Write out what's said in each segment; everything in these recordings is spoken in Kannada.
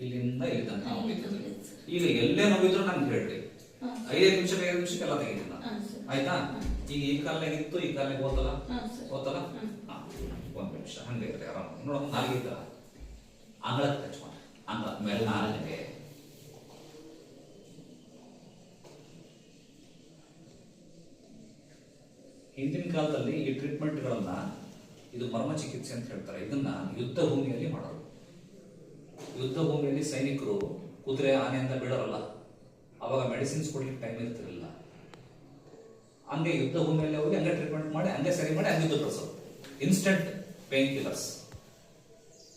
ಇಲ್ಲಿಂದ ಇಲ್ಲಿ ತನಕ ಈಗ ಎಲ್ಲೇ ನೋವಿದ್ರು ನನ್ಗೆ ಹೇಳ್ರಿ ಹಾಂ. ನಿಮಿಷ ಐದು ನಿಮಿಷಕ್ಕೆಲ್ಲ ತೆಗಿತೀನಿ. ಆಯ್ತಾ? ಈಗ ಈ ಕಾಲ್ನಾಗ ಇತ್ತು ಈ ಕಾಲ್ನಾಗ ಓದಲ್ಲ. ಓದಲ್ಲ ಒಂದ್ ನಿಮಿಷ ಹಂಗೆ ಇರ್ರಿ ಆರಾಮ ನೋಡಮ್ಮ ನಾಲ್ಗಿದ್ದ ಅಂಗಳಕ್ಕೆ ಟಚ್ ಮಾಡಿ. ಮೇಲೆ ನಾಲ್ಗೆ. ಹಿಂದಿನ ಕಾಲದಲ್ಲಿ ಈ ಟ್ರೀಟ್ಮೆಂಟ್ಗಳನ್ನ ಇದು ಮರ್ಮ ಚಿಕಿತ್ಸೆ ಅಂತ ಹೇಳ್ತಾರೆ. ಇದನ್ನ ಯುದ್ಧ ಭೂಮಿಯಲ್ಲಿ ಮಾಡೋರು ಯುದ್ಧ ಭೂಮಿಯಲ್ಲಿ ಸೈನಿಕರು ಕುದುರೆ ಆನೆ ಅಂತ ಬಿಡೋರಲ್ಲ ಅವಾಗ ಮೆಡಿಸಿನ್ಸ್ ಕೊಡ್ಲಿಕ್ಕೆ ಟೈಮ್ ಇರ್ತಿರಲಿಲ್ಲ. ಹಂಗೆ ಯುದ್ಧ ಭೂಮಿಯಲ್ಲಿ ಹೋಗಿ ಹಂಗೆ ಟ್ರೀಟ್ಮೆಂಟ್ ಮಾಡಿ, ಹಂಗೆ ಸರಿ ಮಾಡಿ ಹಂಗೆ ತೋರಿಸೋದು instant pain killers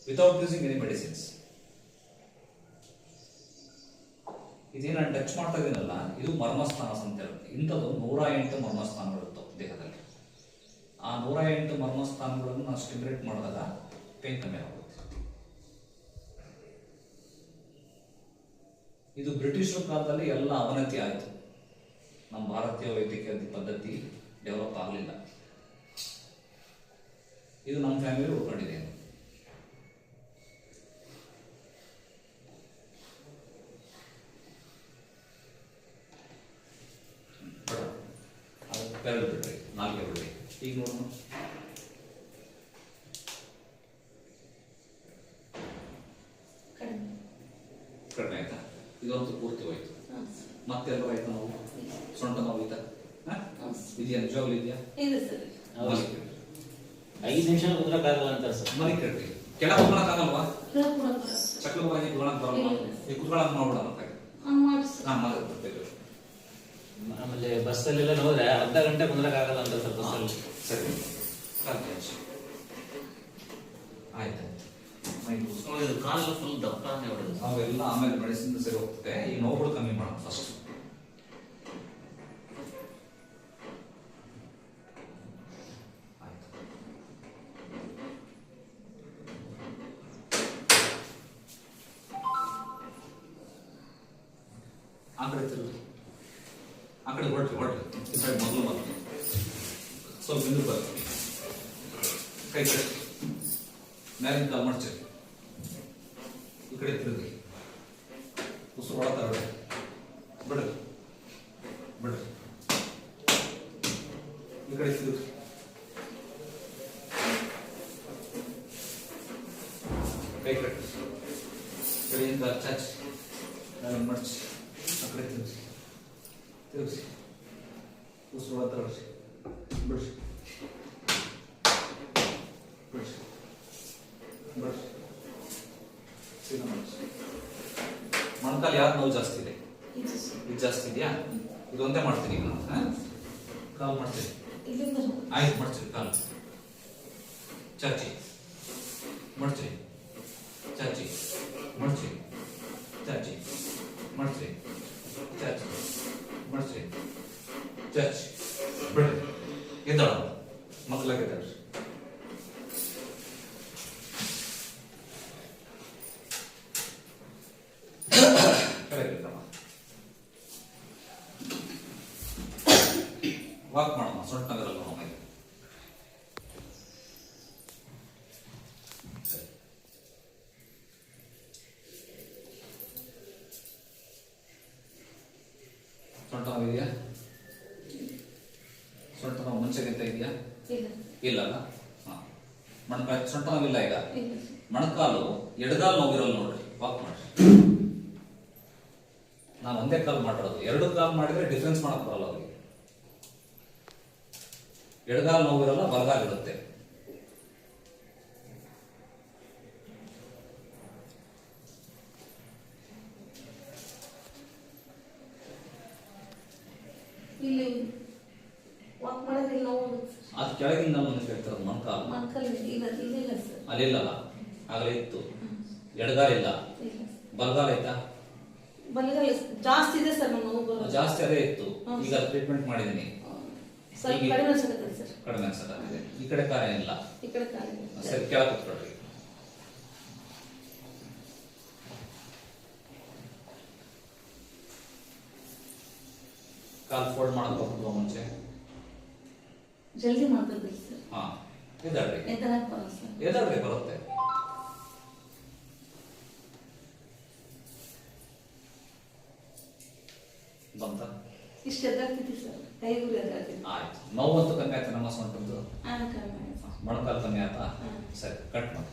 without using any medicines ಇದೇನು ಟಚ್ ಮಾಡ್ತಾ ಇದೀನಲ್ಲ, ಇದು ಮರ್ಮಸ್ಥಾನ ಅಂತ ಹೇಳುತ್ತೆ ಇಂಥದ್ದು ನೂರ ಎಂಟು ಮರ್ಮಸ್ಥಾನಗಳು ಆ ನೂರ ಎಂಟು ಮರ್ಮಸ್ಥಾನಗಳನ್ನು ನಾವು ಸ್ಟಿಮ್ಯುಲೇಟ್ ಮಾಡಿದಾಗ ಪೇನ್ ಕಮ್ಮಿ ಆಗುತ್ತೆ. ಇದು ಬ್ರಿಟಿಷರ ಕಾಲದಲ್ಲಿ ಎಲ್ಲ ಅವನತಿ ಆಯಿತು. ನಮ್ಮ ಭಾರತೀಯ ವೈದ್ಯಕೀಯ ಪದ್ಧತಿ ಡೆವಲಪ್ ಆಗಲಿಲ್ಲ. ಇದು ನಮ್ಮ ಫ್ಯಾಮಿಲಿ ಉಳ್ಕೊಂಡಿದೆ ಈಗ ನೋಡೋಣ ಕಡಿಮೆ ಆಯ್ತಾ ಇದೊಂದು ಪೂರ್ತಿ ಹೋಯ್ತು ಮತ್ತೆಲ್ಲ ಆಯ್ತು ನಾವು ಸೊಂಟ ನೋವು ಆಯ್ತಾ ಇದೆಯಾ ನಿಜವಾಗ್ಲೂ ಇದೆಯಾ. ಐದು ನಿಮಿಷ ಕುಂದ್ರಕ್ಕಾಗಲ್ಲ ಅಂತ ಸರ್ ಮನೆ ಕೇಳ್ರಿ ಕೆಳಗೆ ಕುತ್ಕೊಳಕ್ಕಾಗಲ್ವಾ. ಚಕ್ರವಾಗಿ ಕುತ್ಕೊಳಕ್ ಬರಲ್ಲ ಈ ಕುತ್ಕೊಳಕ್ ನೋಡ್ಬಿಡ ಅಂತ ಹಾಂ, ಮಾಡಿ ಸರ್. ಹಾ ಮಗ ಬರ್ತೇವೆ ಆಮೇಲೆ ಬಸ್ಸಲ್ಲೆಲ್ಲ ನೋಡಿದ್ರೆ ಅರ್ಧ ಗಂಟೆ ಕುಂದ್ರಕ್ಕಾಗಲ್ಲ ಅಂತ ಸರ್ ಬಸ್ಸಲ್ಲಿ ಸರಿ. ಆಯ್ತು. ಇದು ಕಾಲೆಲ್ಲ ಫುಲ್ ದಪ್ಪನೆ ಹೊಡೆದು ಅವೆಲ್ಲ ಆಮೇಲೆ ಮೆಡಿಸಿನ್ ಸರಿ ಹೋಗ್ತದೆ. ಈ ನೋವುಗಳು ಕಮ್ಮಿ ಮಾಡೋಣ ಫಸ್ಟ್ ಆಯ್ತು. ಆ ಕಡೆ ತಿರುಗಿ. ಆ ಕಡೆ ಹೊರಟ್ರಿ ಹೊರಟ್ರಿ ಈ ಸೈಡ್ ಮೊದಲು ಮೊದಲು ಸ್ವಲ್ಪ ಹಿಂದೆ ಬರ್ರಿ ಕೈ ಕಡೆ ಮ್ಯಾಲಿನ ಕಾಲ್ ಮಾಡ್ತೀರಿ ಈ ಕಡೆ ತಿರುಗಿ ಉಸಿರು ಒಳಗೆ ಬಿಡ್ರಿ ಬಿಡ್ರಿ ಬಿಡ್ರಿ ಈ ಕಡೆ ತಿರುಗಿ ಕೈ ಕಟ್ಟಿ ಕಡೆಯಿಂದ ಚಾಚಿ ನಾನು ಮಡ್ಚಿ ಆ ಕಡೆ ತಿರುಗಿಸಿ ತಿರುಗಿಸಿ ಉಸಿರು ಒಳಗೆ ತಗೊಳ್ಸಿ brush, brush. ಮೊಣಕಾಲು ಯಾವ್ದು ನೋವು ಜಾಸ್ತಿ ಇದೆ? ಇದು ಜಾಸ್ತಿ. ಇದೆಯಾ? ಇದೊಂದೇ ಮಾಡ್ತೀನಿ ಈಗ ನಾವು ಹಾ? ಕಾಲ್ ಮಾಡ್ತೀನಿ. ಆಯ್ತು ಮಾಡ್ತೀನಿ ಕಾಲ್. ಚಾಚಿ. ಮಾಡ್ತೀನಿ ಚಾಚಿ. だけですワークマンはそれだけだと思う ಇದೆಯಾ ಇಲ್ಲ ಇಲ್ಲ ಅಲ್ಲ ಹಾಂ ಸೊಂಟ ನೋವಿಲ್ಲ ಈಗ. ಮಣಕಾಲು ಎಡಗಾಲ್ ಮೊಣಕಾಲು ಎಡಗಾಲು ನೋವಿರಲ್ಲ ನೋಡ್ರಿ. ವಾಕ್ ಮಾಡ್ರಿ. ನಾನು ಒಂದೇ ಕಾಲ್ ಮಾಡಿರೋದು ಎರಡು ಕಾಲ್ ಮಾಡಿದ್ರೆ ಡಿಫ್ರೆನ್ಸ್ ಮಾಡಕ್ ಬರಲ್ಲ ಅವ್ರಿಗೆ. ಎಡಗಾಲ್ ನೋವಿರಲ್ಲ ಬಲಗಾಲ್ ಇರುತ್ತೆ ಇಲ್ಲಿ ವಾಕ್ ಮಾಡಿದ್ರೆ ಇಲ್ಲಿ ನೋವು ಆಗುತ್ತೆ ಸರ್. ಅದು ಕೆಳಗಿಂದ ಬಂದು ಕೇಳ್ತಿರೋದು ಮೊಣಕಾಲು ಅಲ್ಲಿಲ್ಲಲ್ಲ ಆಗಲೇ ಇತ್ತು. ಎಡಗಾಲ ಇಲ್ಲ. ಬಲಗಾಲ ಆಯ್ತಾ? ಜಾಸ್ತಿ ಇದೆ ಸರ್ ನೋವು ಜಾಸ್ತಿ ಅದೇ ಇತ್ತು. ಈಗ ಟ್ರೀಟ್ಮೆಂಟ್ ಮಾಡಿದೀನಿ. ಕಡಿಮೆ ಅನ್ಸಕ್ಕಾಗಿದೆ ಈ ಕಡೆ ಕಾರ್ಯ ಇಲ್ಲ. ಈ ಕಡೆ ಕಾಲಿಗೆ ಸರಿ. ಕೆಳ ಕುತ್ಕೊಳ್ರಿ ಕಾಲ್ ಫೋಲ್ಡ್ ಮಾಡಕ್ ಹೋಗ್ಬಿಡುವ ಮುಂಚೆ. ಜಲ್ದಿ ಮಾಡ್ಬೇಕು ಸರ್. ಹಾ ಸರ್. ಬರುತ್ತೆ. ಬಂತ? ಇಷ್ಟು ಸರ್. ಕೈಗೂ ಎದ್ದಾಡ್ತಿದ್ವಿ ಆಯ್ತು. ನೋವಂತೂ ಕಮ್ಮಿ ಆಯ್ತು ನಮ್ಮ ಸೊಂಟದ್ದು? ಮೊಣಕಾಲು ಕಮ್ಮಿ ಆಯ್ತಾ? ಸರಿ ಕಟ್ ಮಾಡಿ.